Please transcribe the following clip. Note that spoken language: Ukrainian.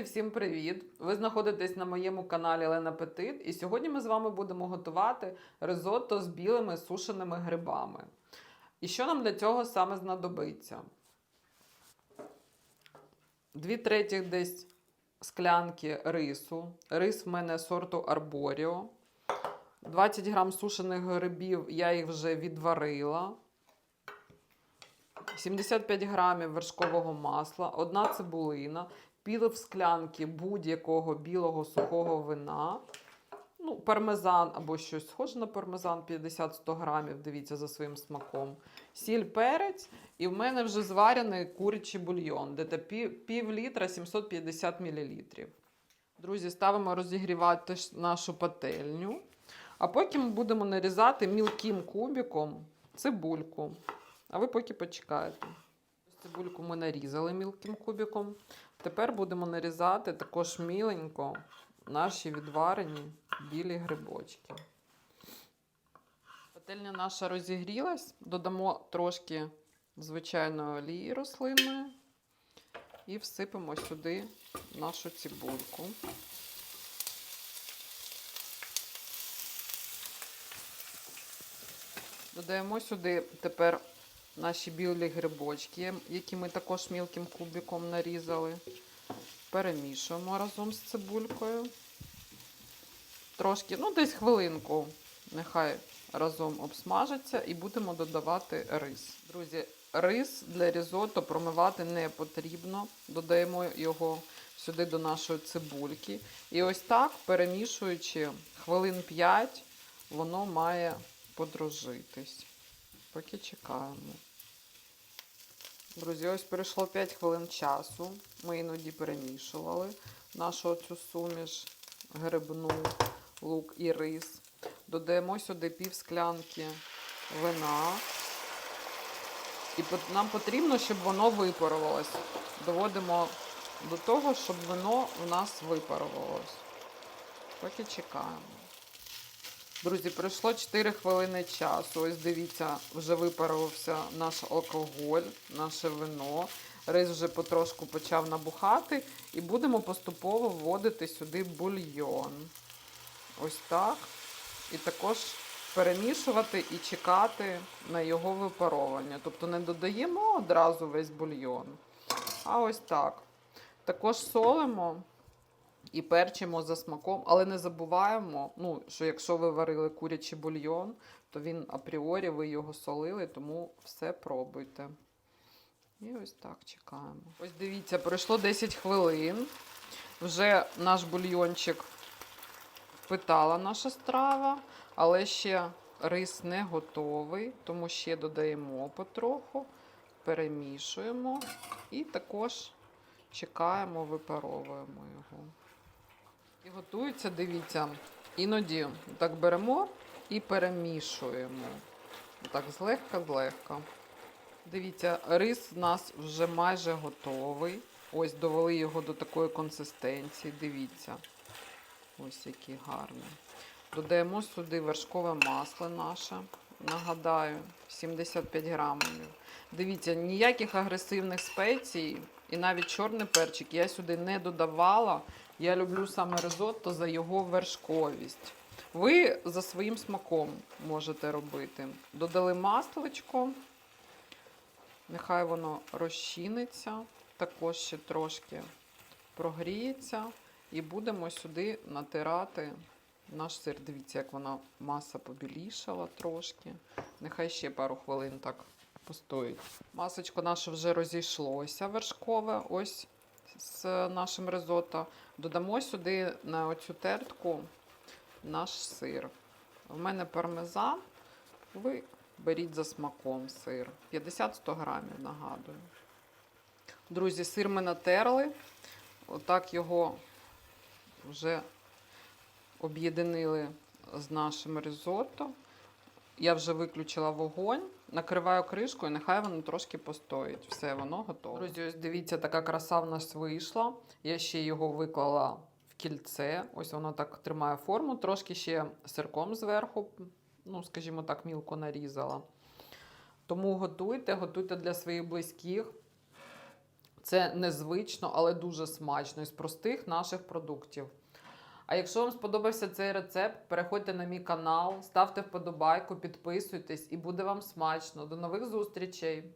Друзі, всім привіт! Ви знаходитесь на моєму каналі Лена Петит, і сьогодні ми з вами будемо готувати ризотто з білими сушеними грибами. І що нам для цього саме знадобиться? Дві третіх десь склянки рису. Рис в мене сорту Арборіо. 20 грам сушених грибів, я їх вже відварила. 75 грамів вершкового масла, одна цибулина, пів склянки будь-якого білого сухого вина, ну, пармезан або щось схоже на пармезан 50-100 грамів, дивіться за своїм смаком, сіль, перець, і в мене вже зварений курячий бульйон, де пів, пів літра 750 мл. Друзі, ставимо розігрівати нашу пательню, а потім будемо нарізати мілким кубиком цибульку. А ви поки почекаєте. Цибульку ми нарізали мілким кубиком. Тепер будемо нарізати також міленько наші відварені білі грибочки. Пательня наша розігрілась, додамо трошки звичайної олії рослинної і всипемо сюди нашу цибульку. Додаємо сюди тепер наші білі грибочки, які ми також мілким кубиком нарізали. Перемішуємо разом з цибулькою. Трошки, ну десь хвилинку, нехай разом обсмажиться і будемо додавати рис. Друзі, рис для різотто промивати не потрібно. Додаємо його сюди до нашої цибульки. І ось так, перемішуючи хвилин 5, воно має подружитись. Поки чекаємо. Друзі, ось пройшло 5 хвилин часу. Ми іноді перемішували нашу цю суміш, грибну, лук і рис. Додаємо сюди пів склянки вина. І нам потрібно, щоб воно випарувалось. Доводимо до того, щоб вино в нас випарувалось. Поки чекаємо. Друзі, пройшло 4 хвилини часу. Ось дивіться, вже випарувався наш алкоголь, наше вино. Рис вже потрошку почав набухати. І будемо поступово вводити сюди бульйон. Ось так. І також перемішувати і чекати на його випаровування. Тобто не додаємо одразу весь бульйон. А ось так. Також солимо і перчимо за смаком, але не забуваємо, ну, що якщо ви варили курячий бульйон, то він апріорі ви його солили, тому все пробуйте. І ось так чекаємо. Ось дивіться, пройшло 10 хвилин. Вже наш бульйончик впитала наша страва, але ще рис не готовий, тому ще додаємо потроху, перемішуємо і також чекаємо, випаровуємо його. І готується, дивіться, іноді так беремо і перемішуємо. Так, злегка-злегка. Дивіться, рис у нас вже майже готовий. Ось довели його до такої консистенції. Дивіться. Ось який гарний. Додаємо сюди вершкове масло наше. Нагадаю, 75 грамів. Дивіться, ніяких агресивних спецій і навіть чорний перчик я сюди не додавала. Я люблю саме ризотто за його вершковість. Ви за своїм смаком можете робити. Додали масличко, нехай воно розчиниться, також ще трошки прогріється. І будемо сюди натирати наш сир. Дивіться, як вона маса побілішала трошки. Нехай ще пару хвилин так постоїть. Масочко наше вже розійшлося вершкове. Ось з нашим ризотто. Додамо сюди на оцю тертку наш сир. В мене пармезан. Ви беріть за смаком сир. 50-100 грамів, нагадую. Друзі, сир ми натерли. Отак його вже об'єднали з нашим ризотто. Я вже виключила вогонь, накриваю кришкою, нехай воно трошки постоїть. Все, воно готове. Друзі, ось дивіться, така краса в нас вийшла. Я ще його виклала в кільце. Ось воно так тримає форму. Трошки ще сирком зверху, ну, скажімо так, мілко нарізала. Тому готуйте, готуйте для своїх близьких. Це незвично, але дуже смачно із простих наших продуктів. А якщо вам сподобався цей рецепт, переходьте на мій канал, ставте вподобайку, підписуйтесь і буде вам смачно. До нових зустрічей!